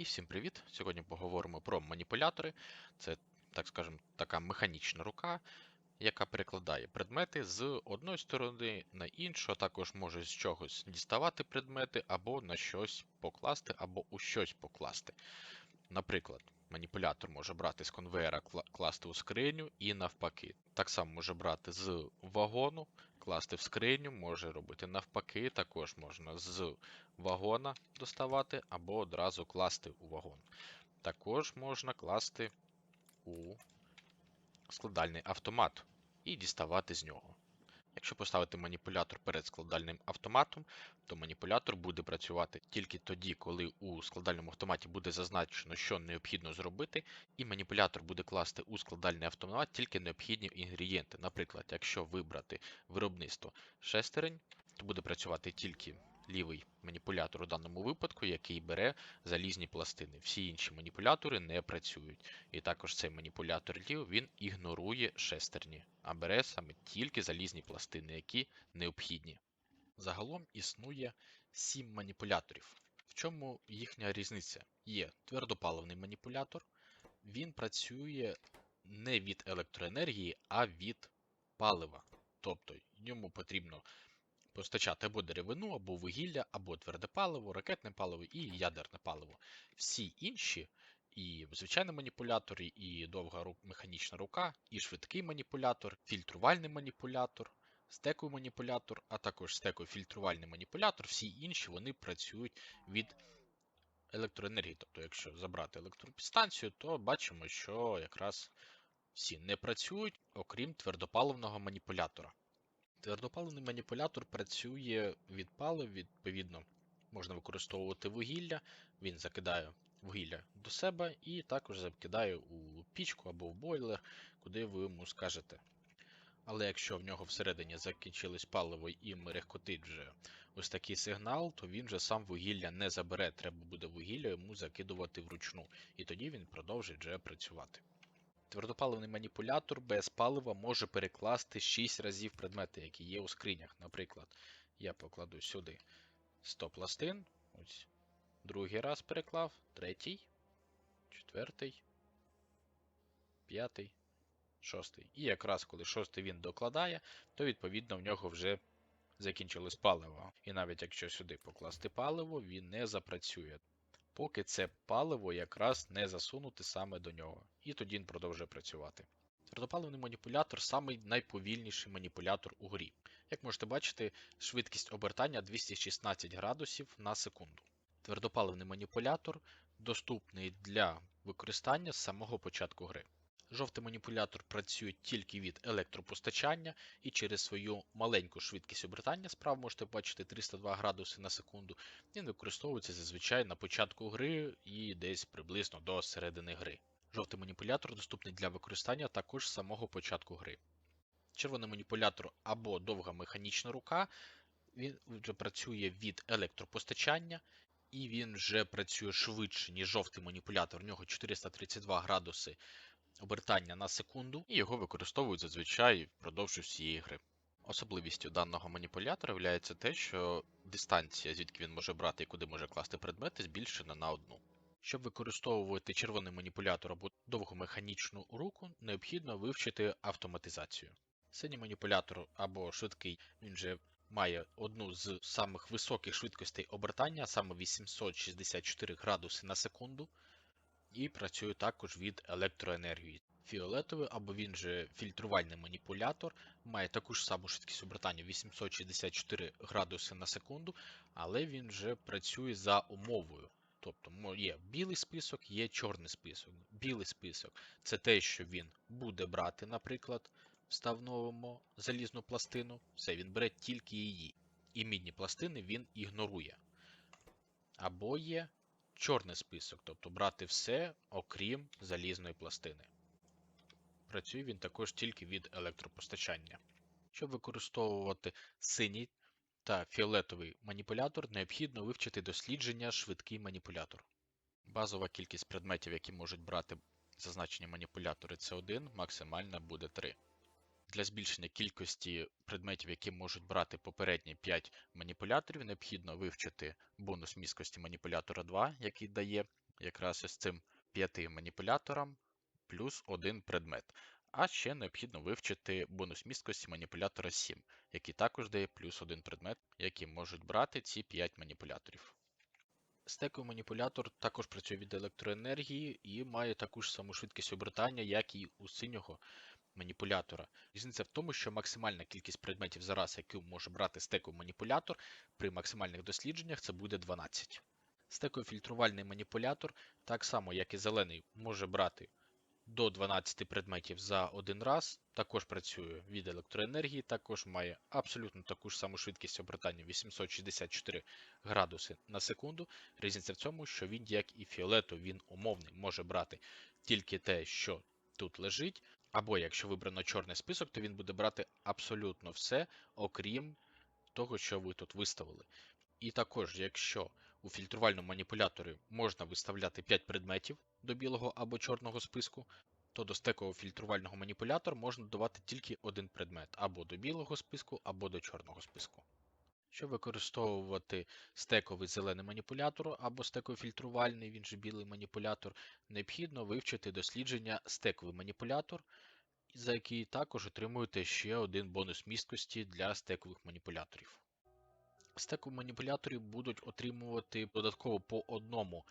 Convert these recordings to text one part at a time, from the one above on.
І всім привіт! Сьогодні поговоримо про маніпулятори. Це, так скажемо, така механічна рука, яка перекладає предмети з одної сторони на іншу, а також може з чогось діставати предмети, або на щось покласти, або у щось покласти. Наприклад, маніпулятор може брати з конвейера, класти у скриню і навпаки. Так само може брати з вагону, класти в скриню, може робити навпаки, також можна з вагона доставати або одразу класти у вагон. Також можна класти у складальний автомат і діставати з нього. Якщо поставити маніпулятор перед складальним автоматом, то маніпулятор буде працювати тільки тоді, коли у складальному автоматі буде зазначено, що необхідно зробити, і маніпулятор буде класти у складальний автомат тільки необхідні інгредієнти. Наприклад, якщо вибрати виробництво шестерень, то буде працювати тільки лівий маніпулятор у даному випадку, який бере залізні пластини. Всі інші маніпулятори не працюють. І також цей маніпулятор лів він ігнорує шестерні, а бере саме тільки залізні пластини, які необхідні. Загалом існує 7 маніпуляторів. В чому їхня різниця? Є твердопаливний маніпулятор, він працює не від електроенергії, а від палива. Тобто йому потрібно постачати або деревину, або вугілля, або тверде паливо, ракетне паливо і ядерне паливо. Всі інші, і звичайний маніпулятор, і довга механічна рука, і швидкий маніпулятор, фільтрувальний маніпулятор, стековий маніпулятор, а також стеково-фільтрувальний маніпулятор, всі інші вони працюють від електроенергії. Тобто, якщо забрати електропідстанцію, то бачимо, що якраз всі не працюють, окрім твердопаливного маніпулятора. Твердопаливний маніпулятор працює від палив, відповідно, можна використовувати вугілля, він закидає вугілля до себе і також закидає у пічку або в бойлер, куди ви йому скажете. Але якщо в нього всередині закінчилось паливо і мерехкотить вже ось такий сигнал, то він же сам вугілля не забере, треба буде вугілля йому закидувати вручну, і тоді він продовжить вже працювати. Твердопаливний маніпулятор без палива може перекласти 6 разів предмети, які є у скринях. Наприклад, я покладу сюди 100 пластин, ось другий раз переклав, третій, четвертий, п'ятий, шостий. І якраз коли шостий він докладає, то відповідно в нього вже закінчилось паливо. І навіть якщо сюди покласти паливо, він не запрацює поки це паливо якраз не засунути саме до нього, і тоді він продовжує працювати. Твердопаливний маніпулятор самий найповільніший маніпулятор у грі. Як можете бачити, швидкість обертання 216 градусів на секунду. Твердопаливний маніпулятор доступний для використання з самого початку гри. Жовтий маніпулятор працює тільки від електропостачання і через свою маленьку швидкість обертання, справа можете бачити 302 градуси на секунду, він використовується зазвичай на початку гри і десь приблизно до середини гри. Жовтий маніпулятор доступний для використання також з самого початку гри. Червоний маніпулятор або довга механічна рука, він вже працює від електропостачання, і він вже працює швидше, ніж жовтий маніпулятор. У нього 432 градуси обертання на секунду, і його використовують зазвичай впродовж всієї гри. Особливістю даного маніпулятора є те, що дистанція, звідки він може брати і куди може класти предмети, збільшена на одну. Щоб використовувати червоний маніпулятор або довгу механічну руку, необхідно вивчити автоматизацію. Синій маніпулятор або швидкий, він же має одну з самих високих швидкостей обертання, саме 864 градуси на секунду, і працює також від електроенергії. Фіолетовий або він же фільтрувальний маніпулятор має таку ж саму швидкість обертання 864 градуси на секунду, але він вже працює за умовою. Тобто є білий список, є чорний список. Білий список це те, що він буде брати, наприклад, вставновимо залізну пластину, все він бере тільки її. І мідні пластини він ігнорує. Або є чорний список, тобто брати все, окрім залізної пластини. Працює він також тільки від електропостачання. Щоб використовувати синій та фіолетовий маніпулятор, необхідно вивчити дослідження швидкий маніпулятор. Базова кількість предметів, які можуть брати зазначені маніпулятори, це 1, максимальна буде 3. Для збільшення кількості предметів, які можуть брати попередні 5 маніпуляторів, необхідно вивчити бонус міськості маніпулятора 2, який дає якраз із цим п'яти маніпуляторам плюс один предмет. А ще необхідно вивчити бонус місткості маніпулятора 7, який також дає плюс один предмет, який можуть брати ці 5 маніпуляторів. Стековий маніпулятор також працює від електроенергії і має таку ж саму швидкість обертання, як і у синього маніпулятора. Різниця в тому, що максимальна кількість предметів за раз, яку може брати стековий маніпулятор, при максимальних дослідженнях це буде 12. Стеково-фільтрувальний маніпулятор, так само як і зелений, може брати до 12 предметів за один раз. Також працює від електроенергії, також має абсолютно таку ж саму швидкість обертання 864 градуси на секунду. Різниця в цьому, що він, як і фіолетовий, він умовний, може брати тільки те, що тут лежить. Або якщо вибрано чорний список, то він буде брати абсолютно все, окрім того, що ви тут виставили. І також, якщо у фільтрувальному маніпуляторі можна виставляти 5 предметів до білого або чорного списку, то до стекового фільтрувального маніпулятора можна додавати тільки один предмет або до білого списку, або до чорного списку. Щоб використовувати стековий зелений маніпулятор або стеково-фільтрувальний, він же білий маніпулятор, необхідно вивчити дослідження стековий маніпулятор, за який також отримуєте ще один бонус місткості для стекових маніпуляторів. Стекові маніпулятори будуть отримувати додатково по одному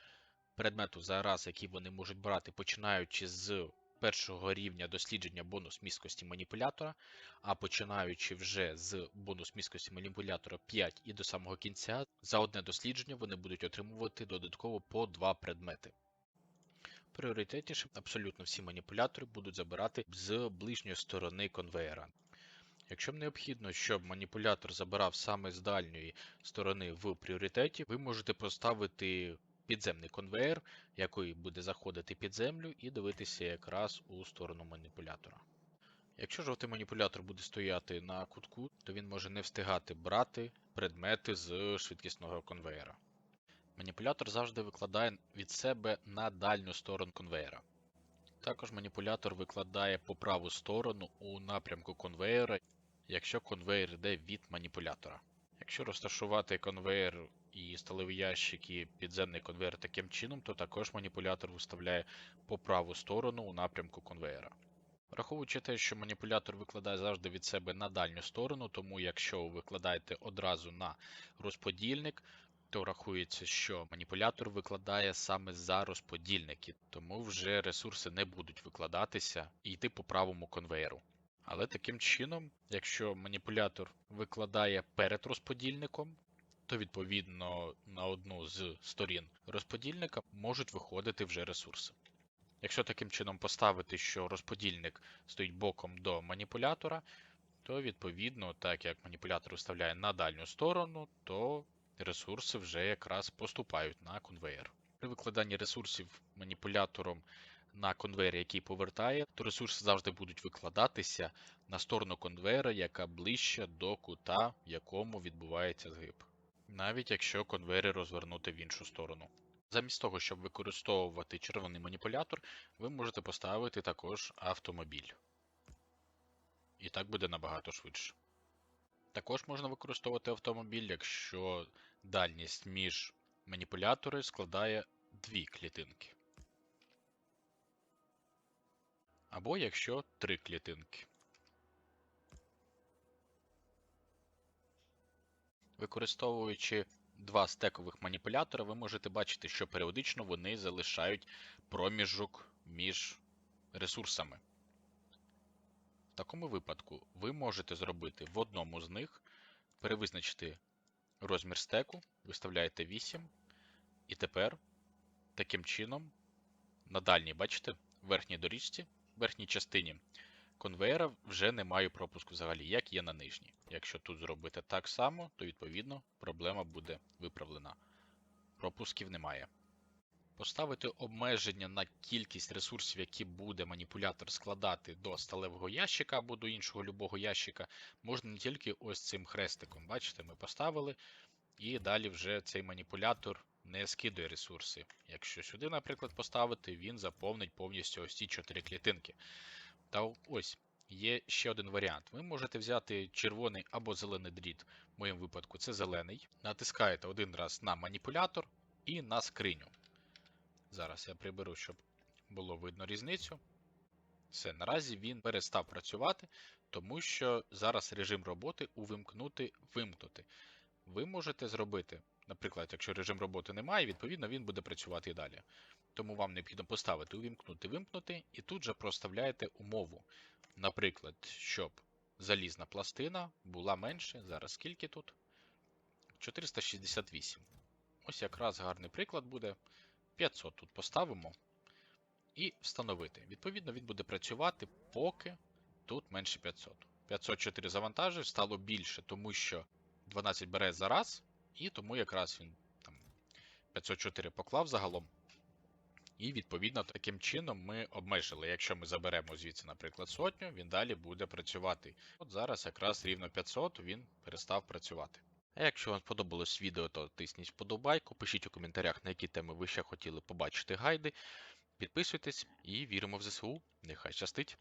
предмету за раз, який вони можуть брати, починаючи з першого рівня дослідження бонус місткості маніпулятора, а починаючи вже з бонус місткості маніпулятора 5 і до самого кінця, за одне дослідження вони будуть отримувати додатково по два предмети. Пріоритетніше абсолютно всі маніпулятори будуть забирати з ближньої сторони конвеєра. Якщо б необхідно, щоб маніпулятор забирав саме з дальньої сторони в пріоритеті, ви можете поставити підземний конвейер, який буде заходити під землю і дивитися якраз у сторону маніпулятора. Якщо жовтий маніпулятор буде стояти на кутку, то він може не встигати брати предмети з швидкісного конвейера. Маніпулятор завжди викладає від себе на дальню сторону конвейера. Також маніпулятор викладає по праву сторону у напрямку конвейера, якщо конвейер йде від маніпулятора. Якщо розташувати конвейер і сталеві ящики підземний конвейер таким чином, то також маніпулятор виставляє по праву сторону у напрямку конвейера. Враховуючи те, що маніпулятор викладає завжди від себе на дальню сторону, тому якщо ви викладаєте одразу на розподільник, то рахується, що маніпулятор викладає саме за розподільники, тому вже ресурси не будуть викладатися і йти по правому конвейеру. Але таким чином, якщо маніпулятор викладає перед розподільником, то відповідно на одну з сторін розподільника можуть виходити вже ресурси. Якщо таким чином поставити, що розподільник стоїть боком до маніпулятора, то відповідно, так як маніпулятор виставляє на дальню сторону, то ресурси вже якраз поступають на конвейер. При викладанні ресурсів маніпулятором на конвейер, який повертає, то ресурси завжди будуть викладатися на сторону конвейера, яка ближче до кута, в якому відбувається згиб. Навіть якщо конвейери розвернути в іншу сторону. Замість того, щоб використовувати червоний маніпулятор, ви можете поставити також автомобіль. І так буде набагато швидше. Також можна використовувати автомобіль, якщо дальність між маніпулятори складає дві клітинки. Або якщо три клітинки. Використовуючи два стекових маніпулятора, ви можете бачити, що періодично вони залишають проміжок між ресурсами. В такому випадку ви можете зробити в одному з них, перевизначити розмір стеку, виставляєте 8, і тепер таким чином на дальній, бачите, верхній доріжці, верхній частині конвейера вже немає пропуску взагалі, як є на нижній. Якщо тут зробити так само, то відповідно проблема буде виправлена. Пропусків немає. Поставити обмеження на кількість ресурсів, які буде маніпулятор складати до сталевого ящика або до іншого любого ящика, можна не тільки ось цим хрестиком. Бачите, ми поставили, і далі вже цей маніпулятор не скидує ресурси. Якщо сюди, наприклад, поставити, він заповнить повністю ось ці чотири клітинки. Та ось є ще один варіант. Ви можете взяти червоний або зелений дріт, в моєму випадку це зелений. Натискаєте один раз на маніпулятор і на скриню. Зараз я приберу, щоб було видно різницю. Все, наразі він перестав працювати, тому що зараз режим роботи увімкнути вимкнути. Ви можете зробити, наприклад, якщо режим роботи немає, відповідно він буде працювати і далі. Тому вам необхідно поставити увімкнути вимкнути і тут же проставляєте умову. Наприклад, щоб залізна пластина була менше. Зараз скільки тут? 468. Ось якраз гарний приклад буде. 500 тут поставимо і встановити. Відповідно, він буде працювати, поки тут менше 500. 504 завантажив, стало більше, тому що 12 бере за раз, і тому якраз він там 504 поклав загалом. І відповідно таким чином ми обмежили. Якщо ми заберемо звідси, наприклад, сотню, він далі буде працювати. От зараз якраз рівно 500 він перестав працювати. А якщо вам сподобалось відео, то тисніть вподобайку, пишіть у коментарях, на які теми ви ще хотіли побачити гайди. Підписуйтесь і віримо в ЗСУ. Нехай щастить!